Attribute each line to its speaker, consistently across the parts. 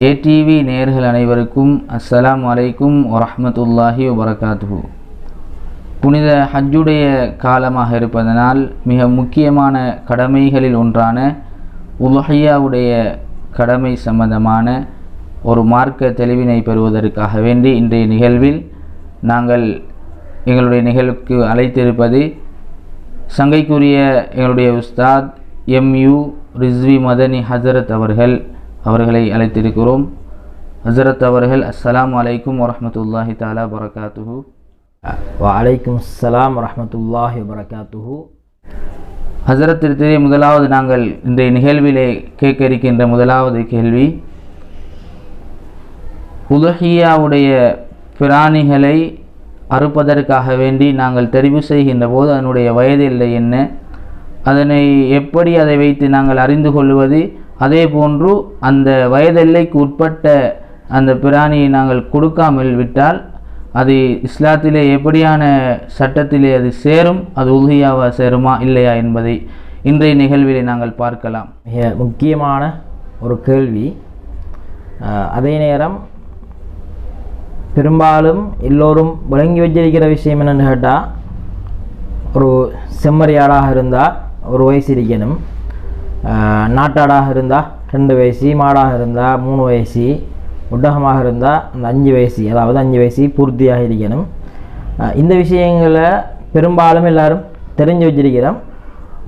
Speaker 1: ATV நேர்கள் அனைவருக்கும் அஸ்ஸலாம் அலைக்கும் வரஹ்மத்துல்லாஹி வபரகாத்து புனித ஹஜ்ஜுடைய காலமாக இருப்பதனால் மிக முக்கியமான கடமைகளில் ஒன்றான உலஹையாவுடைய கடமை சம்பந்தமான ஒரு மார்க்க தெளிவினை பெறுவதற்காக வேண்டி இன்றைய நிகழ்வில் நாங்கள் எங்களுடைய நிகழ்வுக்கு அழைத்திருப்பது சங்கைக்குரிய எங்களுடைய உஸ்தாத் எம்யூ ரிஸ்வி மதனி ஹசரத் அவர்கள் அவர்களை அழைத்திருக்கிறோம். ஹசரத் அவர்கள் அஸ்ஸலாமு அலைக்கும் வரஹ்மத்துல்லாஹி தாலா வரகாத்துஹு
Speaker 2: வலைக்கும் அஸ்ஸலாம் வரஹ்மத்துல்லாஹி வபரகாத்துஹு.
Speaker 1: ஹசரத்திற்கு முதலாவது நாங்கள் இன்றைய நிகழ்விலே கேட்க இருக்கின்ற முதலாவது கேள்வி உலஹியாவுடைய பிராணிகளை அறுப்பதற்காக வேண்டி நாங்கள் தெரிவு செய்கின்ற போது அதனுடைய வயது எல்லை என்ன? அதனை எப்படி அதை வைத்து நாங்கள் அறிந்து கொள்வது? அதே போன்று அந்த வயதெல்லைக்கு உட்பட்ட அந்த பிராணியை நாங்கள் கொடுக்காமல் விட்டால் அது இஸ்லாத்திலே எப்படியான சட்டத்திலே அது சேரும் அது உதவியாக சேருமா இல்லையா என்பதை இன்றைய நிகழ்விலே நாங்கள் பார்க்கலாம்.
Speaker 2: மிக முக்கியமான ஒரு கேள்வி. அதே நேரம் பெரும்பாலும் எல்லோரும் விளங்கி வச்சிருக்கிற விஷயம் என்னென்னு கேட்டால் ஒரு செம்மறியாடாக இருந்தால் ஒரு வயசு இருக்கணும். நாட்டாடாக இருந்தால் ரெண்டு வயசு மாடாக இருந்தால் மூணு வயசு உடகமாக இருந்தால் அந்த அஞ்சு வயசு அதாவது அஞ்சு வயசு பூர்த்தியாக இருக்கணும். இந்த விஷயங்களை பெரும்பாலும் எல்லோரும் தெரிஞ்சு வச்சிருக்கிறோம்.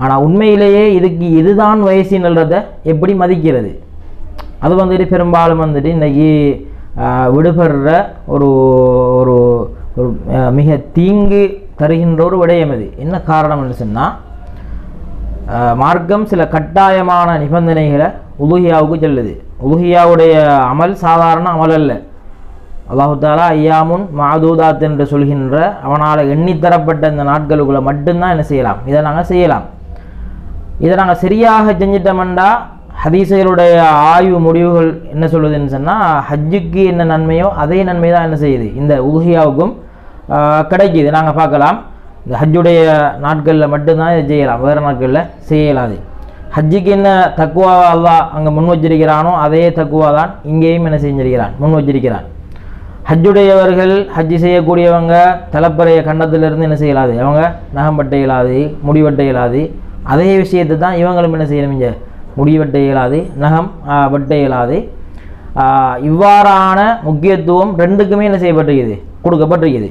Speaker 2: ஆனால் உண்மையிலேயே இதுக்கு இதுதான் வயசுன்றத எப்படி மதிக்கிறது? அது வந்துட்டு பெரும்பாலும் வந்துட்டு இன்றைக்கி விடுபடுற ஒரு ஒரு ஒரு மிக தீங்கு தருகின்ற ஒரு விடயம் இது என்ன காரணம்னு சொன்னால் மார்க்கம் சில கட்டாயமான நிபந்தனைகளை உலுகியாவுக்கு சொல்லுது. உலுகியாவுடைய அமல் சாதாரண அமல் அல்ல. அல்லாஹுத்தாலா ஐயாமுன் மாதூதாத் என்று சொல்கின்ற அவனால் எண்ணித்தரப்பட்ட இந்த நாட்களுக்குள்ள மட்டும்தான் என்ன செய்யலாம்? இதை நாங்கள் செய்யலாம். இதை நாங்கள் சரியாக செஞ்சிட்டோம்டா ஹதீசைகளுடைய ஆய்வு முடிவுகள் என்ன சொல்லுதுன்னு சொன்னால் ஹஜ்ஜுக்கு என்ன நன்மையோ அதே நன்மை தான் என்ன செய்யுது. இந்த உஹியாவுக்கும் கிடைக்கிது. நாங்கள் பார்க்கலாம். இந்த ஹஜ்ஜுடைய நாட்களில் மட்டும்தான் இதை செய்யலாம். வேறு நாட்களில் செய்யலாது. ஹஜ்ஜுக்கு என்ன தக்குவா அல்லாஹ் அங்கே முன் வச்சிருக்கிறானோ அதே தக்குவா தான் இங்கேயும் என்ன செஞ்சிருக்கிறான்? முன் வச்சிருக்கிறான். ஹஜ்ஜுடையவர்கள் ஹஜ்ஜி செய்யக்கூடியவங்க தலைப்பறைய கண்டத்திலிருந்து என்ன செய்யலாது? அவங்க நகம் இயலாது முடிவட்ட இயலாது. அதே விஷயத்தை தான் இவங்களும் என்ன செய்யணும் இங்கே? முடிவட்ட இயலாது நகம் ஆ, இயலாது. இவ்வாறான முக்கியத்துவம் ரெண்டுக்குமே என்ன செய்யப்பட்டிருக்குது? கொடுக்கப்பட்டிருக்குது.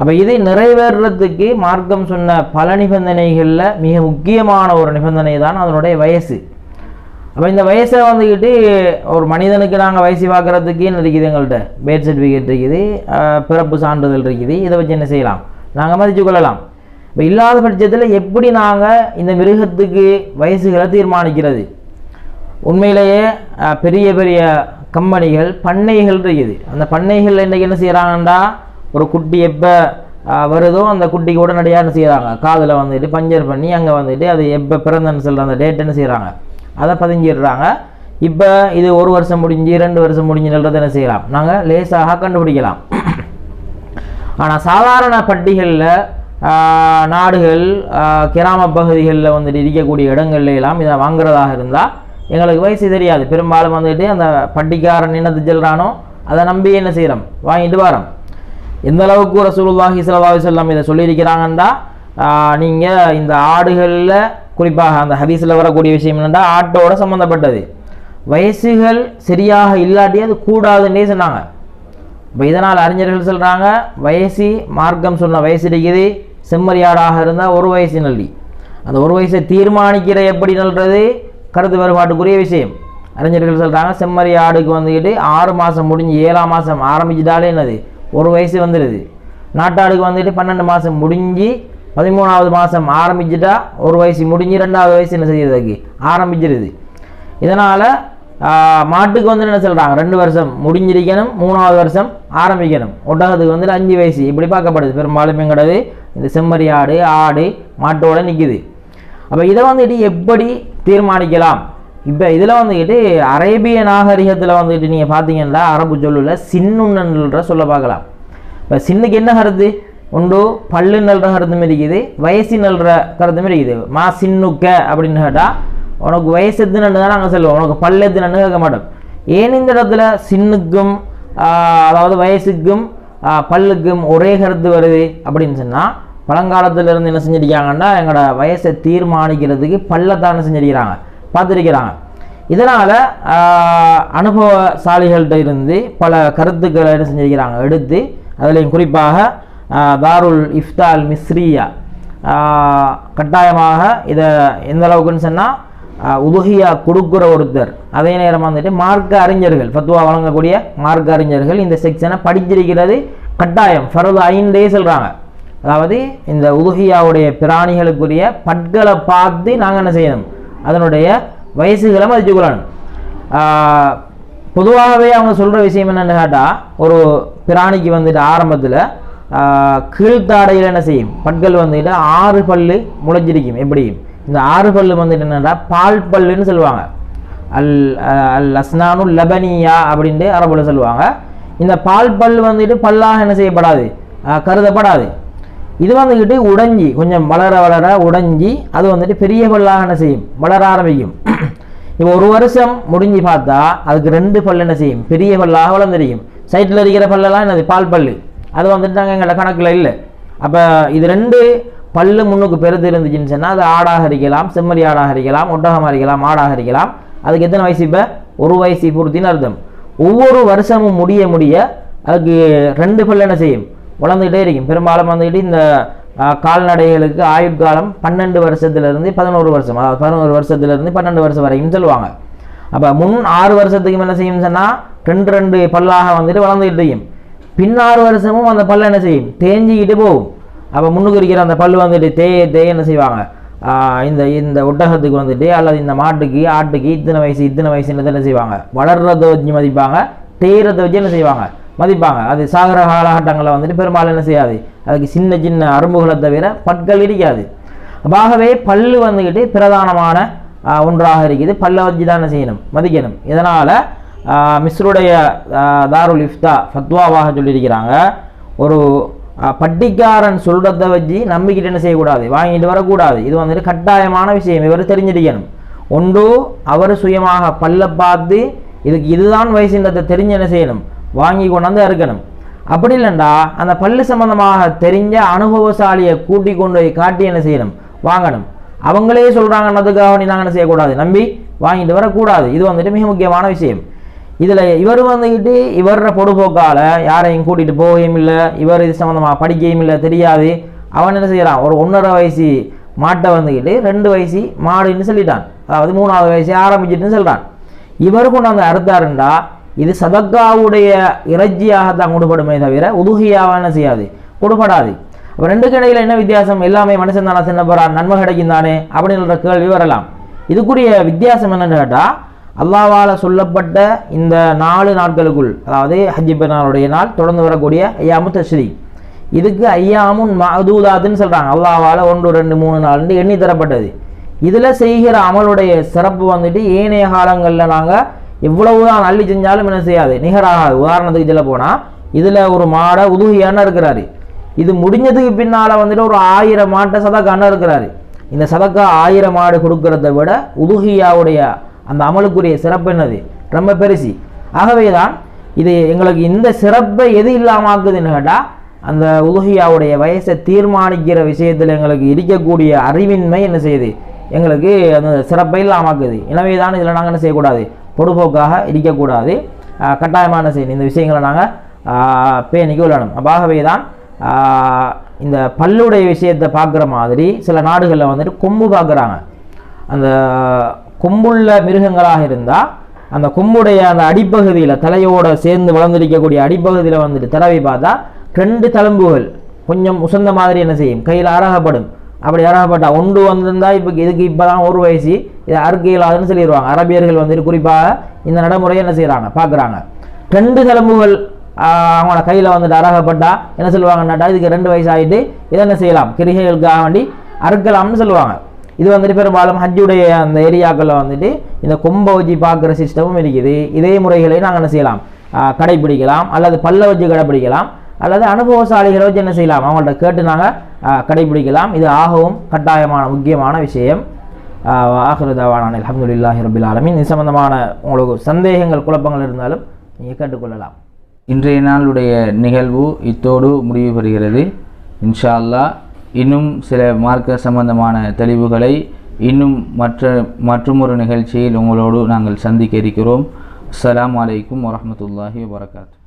Speaker 2: அப்போ இதை நிறைவேறுறதுக்கு மார்க்கம் சொன்ன பல நிபந்தனைகளில் மிக முக்கியமான ஒரு நிபந்தனை தான் அதனுடைய வயசு. அப்போ இந்த வயசை வந்துக்கிட்டு ஒரு மனிதனுக்கு நாங்கள் வயசு பார்க்குறதுக்கு என்ன இருக்குது எங்கள்கிட்ட பேர்த் சர்டிஃபிகேட் இருக்குது பிறப்பு சான்றிதழ் இருக்குது. இதை வச்சு என்ன செய்யலாம்? நாங்கள் மதித்து கொள்ளலாம். இப்போ இல்லாத பட்சத்தில் எப்படி நாங்கள் இந்த மிருகத்துக்கு வயசுகளை தீர்மானிக்கிறது? உண்மையிலேயே பெரிய பெரிய கம்பெனிகள் பண்ணைகள் இருக்குது. அந்த பண்ணைகள் இன்றைக்கி என்ன செய்கிறாங்கன்னா ஒரு குட்டி எப்போ வருதோ அந்த குட்டிக்கு உடனடியாக என்ன செய்கிறாங்க காதில் வந்துட்டு பஞ்சர் பண்ணி அங்கே வந்துட்டு அது எப்போ பிறந்தன்னு சொல்கிற அந்த டேட்டுன்னு செய்கிறாங்க அதை பதிஞ்சிடுறாங்க. இப்போ இது ஒரு வருஷம் முடிஞ்சு ரெண்டு வருஷம் முடிஞ்சுன்றதை என்ன செய்யலாம்? நாங்கள் லேசாக கண்டுபிடிக்கலாம். ஆனால் சாதாரண பட்டிகளில் நாடுகள் கிராம பகுதிகளில் வந்துட்டு இருக்கக்கூடிய இடங்கள்ல எல்லாம் இதை வாங்குறதாக இருந்தால் எங்களுக்கு வயசு தெரியாது. பெரும்பாலும் வந்துட்டு அந்த பட்டிக்காரன் என்னது செல்கிறானோ அதை நம்பி என்ன செய்கிறோம் வாங்கிட்டு வரோம் எந்த அளவுக்கு ரசூலுல்லாஹி சல்லாஹி அலைஹி இதை சொல்லியிருக்கிறாங்கண்டா நீங்கள் இந்த ஆடுகளில் குறிப்பாக அந்த ஹதீஸில் வரக்கூடிய விஷயம் என்னென்னா ஆட்டோட சம்மந்தப்பட்டது வயசுகள் சரியாக இல்லாட்டி அது கூடாதுன்னே சொன்னாங்க. இப்போ இதனால் அறிஞர்கள் சொல்கிறாங்க வயசு மார்க்கம் சொன்ன வயசு இருக்குது செம்மறியாடாக இருந்தால் ஒரு வயசு நல்லி அந்த ஒரு வயசை தீர்மானிக்கிற எப்படி நல்றது? கருத்து வேறுபாட்டுக்குரிய விஷயம். அறிஞர்கள் சொல்கிறாங்க செம்மறி ஆடுக்கு வந்துக்கிட்டு ஆறு மாதம் முடிஞ்சு ஏழாம் மாதம் ஆரம்பிச்சிட்டாலே என்னது? ஒரு வயசு வந்துடுது. நாட்டாடுக்கு வந்துட்டு பன்னெண்டு மாதம் முடிஞ்சு பதிமூணாவது மாதம் ஆரம்பிச்சுட்டா ஒரு வயசு முடிஞ்சு ரெண்டாவது வயசு என்ன செய்யறதுக்கு? ஆரம்பிச்சிருது. இதனால் மாட்டுக்கு வந்து என்ன சொல்கிறாங்க ரெண்டு வருஷம் முடிஞ்சிருக்கணும் மூணாவது வருஷம் ஆரம்பிக்கணும். ஒட்டகத்துக்கு வந்து அஞ்சு வயசு. இப்படி பார்க்கப்படுது. பெரும்பாலும் எங்கடது இந்த செம்மறி ஆடு ஆடு மாட்டோட நிற்கிது அப்போ இதை வந்துட்டு எப்படி தீர்மானிக்கலாம்? இப்போ இதில் வந்துக்கிட்டு அரேபிய நாகரிகத்தில் வந்துக்கிட்டு நீங்கள் பார்த்தீங்கன்னா அரபு சொல்லுல சின்னுன்ற சொல்ல பார்க்கலாம். இப்போ சின்னுக்கு என்ன கருத்து? உண்டு பல்லு நல்ற கருத்தும் இருக்குது வயசு நல்ற கருத்தும் இருக்குது. மா சின்னுக்க அப்படின்னு கேட்டால் உனக்கு வயசு எத்துனன்னு தான் நாங்கள் சொல்லுவோம். உனக்கு பல்லு எத்துனன்னு கேட்க மாட்டோம். ஏன் இந்த இடத்துல சின்னுக்கும் அதாவது வயசுக்கும் பல்லுக்கும் ஒரே கருத்து வருது அப்படின்னு சொன்னால் பழங்காலத்திலேருந்து என்ன செஞ்சிருக்காங்கன்னா எங்களோட வயசை தீர்மானிக்கிறதுக்கு பல்லத்தான செஞ்சிருக்கிறாங்க. பார்த்துருக்கிறாங்க. இதனால் அனுபவசாலிகள்கிட்ட இருந்து பல கருத்துக்களை என்ன செஞ்சிருக்கிறாங்க எடுத்து அதுலேயும் குறிப்பாக தாருல் இஃப்தால் மிஸ்ரியா கட்டாயமாக இதை எந்த அளவுக்குன்னு சொன்னால் உதுகியா கொடுக்குற ஒருத்தர். அதே நேரம் வந்துட்டு மார்க்க அறிஞர்கள் ஃபத்வா வழங்கக்கூடிய மார்க்க அறிஞர்கள் இந்த செக்ஷனை படிச்சிருக்கிறது கட்டாயம். ஃபரது ஐந்தே சொல்கிறாங்க அதாவது இந்த உதுகியாவுடைய பிராணிகளுக்குரிய பட்களை பார்த்து நாங்கள் என்ன செய்யணும்? அதனுடைய வயசுகளை மதிச்சுக்கொள்ளணும் பொதுவாகவே அவங்க சொல்கிற விஷயம் என்னென்னு கேட்டால் ஒரு பிராணிக்கு வந்துட்டு ஆரம்பத்தில் கீழ்த்தாடையில் என்ன செய்யும்? பற்கள் வந்துட்டு ஆறு பல்லு முளைஞ்சிருக்கும். எப்படியும் இந்த ஆறு பல்லு வந்துட்டு என்னென்னா பால் பல்லுன்னு சொல்லுவாங்க. அல் அல் அஸ்னானு லபனியா அப்படின்ட்டு அரபுல சொல்லுவாங்க. இந்த பால் பல் வந்துட்டு பல்லாக என்ன செய்யப்படாது? கருதப்படாது. இது வந்துக்கிட்டு உடைஞ்சி கொஞ்சம் வளர வளர உடைஞ்சி அது வந்துட்டு பெரிய பல்லாக என்ன செய்யும்? வளர ஆரம்பிக்கும். இப்போ ஒரு வருஷம் முடிஞ்சு பார்த்தா அதுக்கு ரெண்டு பல் என்ன செய்யும்? பெரிய பல்லாக வளர்ந்துருக்கும். சைட்டில் இருக்கிற பல்லெல்லாம் என்னது? பால் பல் அது வந்துட்டு நாங்கள் எங்களோட கணக்கில் இல்லை. அப்போ இது ரெண்டு பல்லு முன்னுக்கு பெருது இருந்துச்சுன்னு சொன்னால் அது ஆடாக இருக்கலாம் செம்மறி ஆடாக இருக்கலாம் ஒட்டகமாக இருக்கலாம் ஆடாக இருக்கலாம். அதுக்கு எத்தனை வயசு இப்போ? ஒரு வயசு பூர்த்தின்னு அர்த்தம். ஒவ்வொரு வருஷமும் முடிய முடிய அதுக்கு ரெண்டு பல் என்ன செய்யும்? வளர்ந்துக்கிட்டே இருக்கும். பெரும்பாலும் வந்துக்கிட்டு இந்த கால்நடைகளுக்கு ஆயுட்காலம் பன்னெண்டு வருஷத்துலேருந்து பதினோரு வருஷம் அதாவது பதினோரு வருஷத்துலேருந்து பன்னெண்டு வருஷம் வரைக்கும் சொல்லுவாங்க. அப்போ முன் ஆறு வருஷத்துக்கு என்ன செய்யும் சொன்னால் ரெண்டு ரெண்டு பல்லாக வந்துட்டு வளர்ந்துக்கிட்டு இருக்கும். பின் ஆறு வருஷமும் அந்த பல் என்ன செய்யும்? தேஞ்சிக்கிட்டு போகும். அப்போ முன்னுக்கு இருக்கிற அந்த பல் வந்துட்டு தேய தேய என்ன செய்வாங்க? இந்த இந்த ஒட்டகத்துக்கு வந்துட்டு அல்லது இந்த மாட்டுக்கு ஆட்டுக்கு இத்தனை வயசு இத்தனை வயசுன்னு என்ன செய்வாங்க? வளர்றதை வச்சு மதிப்பாங்க தேய்றதை வச்சு என்ன செய்வாங்க? மதிப்பாங்க. அது சாகர காலகட்டங்களில் வந்துட்டு பெரும்பாலும் என்ன செய்யாது? அதுக்கு சின்ன சின்ன அரும்புகளை தவிர பற்கள் இருக்காது ஆகவே பல்லு வந்துக்கிட்டு பிரதானமான ஒன்றாக இருக்குது. பல்லை வச்சு தான் செய்யணும்? மதிக்கணும். இதனால் மிஸ்ருடைய தாருல் இஃப்தா ஃபத்வாவாக சொல்லியிருக்கிறாங்க. ஒரு பட்டிக்காரன் சொல்கிறத வச்சு நம்பிக்கிட்டு என்ன செய்யக்கூடாது? வாங்கிட்டு வரக்கூடாது. இது வந்துட்டு கட்டாயமான விஷயம். இவர் தெரிஞ்சிருக்கணும். ஒன்று அவர் சுயமாக பல்ல பார்த்து இதுக்கு இதுதான் வயசுன்றதை தெரிஞ்சு என்ன செய்யணும்? வாங்கி கொண்டாந்து இருக்கணும் அப்படி இல்லைண்டா அந்த பல்லு சம்பந்தமாக தெரிஞ்ச அனுபவசாலியை கூட்டி கொண்டு போய் காட்டி என்ன செய்யணும்? வாங்கணும். அவங்களே சொல்கிறாங்கன்றதுக்காக நீ நாங்கள் என்ன செய்யக்கூடாது? நம்பி வாங்கிட்டு வரக்கூடாது. இது வந்துட்டு மிக முக்கியமான விஷயம். இதில் இவர் வந்துக்கிட்டு இவர பொடுபோக்கால் யாரையும் கூட்டிகிட்டு போகவும் இல்லை இவர் இது சம்மந்தமாக படிக்கவும் இல்லை தெரியாது. அவன் என்ன செய்கிறான் ஒரு ஒன்றரை வயசு மாட்டை வந்துக்கிட்டு ரெண்டு வயசு மாடுன்னு சொல்லிட்டான். அதாவது மூணாவது வயசு ஆரம்பிச்சிட்டுன்னு சொல்கிறான் இவர் கொண்டு வந்து அறுத்தாருண்டா இது சதக்காவுடைய இறைச்சியாக தான் கொடுப்படுமே தவிர உதுகியாவான என்ன செய்யாது. கொடுப்படாது அப்போ ரெண்டுக்கு இடையில என்ன வித்தியாசம்? எல்லாமே மனுஷன் தானே சின்ன போகிறான் நன்மை கிடைக்கும் தானே? அப்படின்ற கேள்வி வரலாம். இதுக்குரிய வித்தியாசம் என்னென்னு கேட்டால் அல்லாவால் சொல்லப்பட்ட இந்த நாலு நாட்களுக்குள் அதாவது ஹஜ்ஜி பெருநாளுடைய நாள் தொடர்ந்து வரக்கூடிய ஐயாமு தஸ்ரீ இதுக்கு ஐயாமுன் மதூதாத்துன்னு சொல்கிறாங்க அல்லாவால் ஒன்று ரெண்டு மூணு நாள்னு எண்ணி தரப்பட்டது. இதில் செய்கிற அமலுடைய சிறப்பு வந்துட்டு ஏனைய காலங்களில் நாங்கள் எவ்வளவு தான் அள்ளி செஞ்சாலும் என்ன செய்யாது? நிகராகாது. உதாரணத்துக்கு சொல்ல போனால் இதில் ஒரு மாடை உதுகையான இருக்கிறாரு. இது முடிஞ்சதுக்கு பின்னால் வந்துட்டு ஒரு ஆயிரம் மாட்டை சதக்கான இருக்கிறாரு. இந்த சதக்கா ஆயிரம் மாடு கொடுக்கறத விட உதுகியாவுடைய அந்த அமலுக்குரிய சிறப்பு என்னது? ரொம்ப பெருசி. ஆகவே தான் இது எங்களுக்கு இந்த சிறப்பை எது இல்லாமல் ஆக்குதுன்னு கேட்டால் அந்த உதுகியாவுடைய வயசை தீர்மானிக்கிற விஷயத்தில் எங்களுக்கு இருக்கக்கூடிய அறிவின்மை என்ன செய்யுது? எங்களுக்கு அந்த சிறப்பை இல்லாமாக்குது. எனவே தான் இதில் நாங்கள் என்ன செய்யக்கூடாது? பொடுபோக்காக இருக்கக்கூடாது கட்டாயமான செய்தி. செய்யணும் இந்த விஷயங்களை நாங்கள் பேணிக்கு விளையாடும் அப்பாகவே தான் இந்த பல்லுடைய விஷயத்தை பார்க்குற மாதிரி சில நாடுகளில் வந்துட்டு கொம்பு பார்க்குறாங்க. அந்த கொம்புள்ள மிருகங்களாக இருந்தால் அந்த கொம்புடைய அந்த அடிப்பகுதியில் தலையோடு சேர்ந்து வளர்ந்திருக்கக்கூடிய அடிப்பகுதியில் வந்துட்டு தடவை பார்த்தா ரெண்டு தழும்புகள் கொஞ்சம் உசந்த மாதிரி என்ன செய்யும்? கையில் அழகப்படும் அப்படி அரகப்பட்டா ஒன்று வந்திருந்தால் இப்போ இதுக்கு இப்போ தான் ஒரு வயசு இதை அறுக்க இயலாதுன்னு சொல்லிடுவாங்க. அரபியர்கள் வந்துட்டு குறிப்பாக இந்த நடைமுறையை என்ன செய்கிறாங்க பார்க்குறாங்க. ரெண்டு தழும்புகள் அவங்களோட கையில் வந்துட்டு அறகப்பட்டா என்ன சொல்லுவாங்கன்னாட்டா இதுக்கு ரெண்டு வயசு ஆகிட்டு இதை என்ன செய்யலாம்? கிரிகைகளுக்காக வேண்டி அறுக்கலாம்னு சொல்லுவாங்க. இது வந்துட்டு பெரும்பாலும் ஹஜ்ஜுடைய அந்த ஏரியாக்களில் வந்துட்டு இந்த கொம்பை வச்சு பார்க்குற சிஸ்டமும் இருக்குது. இதே முறைகளை நாங்கள் என்ன செய்யலாம்? கடைப்பிடிக்கலாம். கடைபிடிக்கலாம் அல்லது பல்ல வச்சு கடைபிடிக்கலாம் அல்லது அனுபவசாலிகளோ என்ன செய்யலாம்? அவங்கள்ட்ட கேட்டு நாங்கள் கடைபிடிக்கலாம். இது ஆகவும் கட்டாயமான முக்கியமான விஷயம். ஆஹிருதாவான அலமதுல்லாஹி ரபில் ஆலமின். இது சம்பந்தமான உங்களுக்கு சந்தேகங்கள் குழப்பங்கள் இருந்தாலும் நீங்கள் கேட்டுக்கொள்ளலாம்.
Speaker 1: இன்றைய நாளுடைய நிகழ்வு இத்தோடு முடிவு பெறுகிறது. இன்ஷா அல்லாஹ் இன்னும் சில மார்க்க சம்பந்தமான தெளிவுகளை இன்னும் மற்ற மற்றுமொரு நிகழ்ச்சியில் உங்களோடு நாங்கள் சந்திக்க இருக்கிறோம். அஸ்ஸலாமு வலைக்கம் வரமத்துல்லாஹி வரகாத்து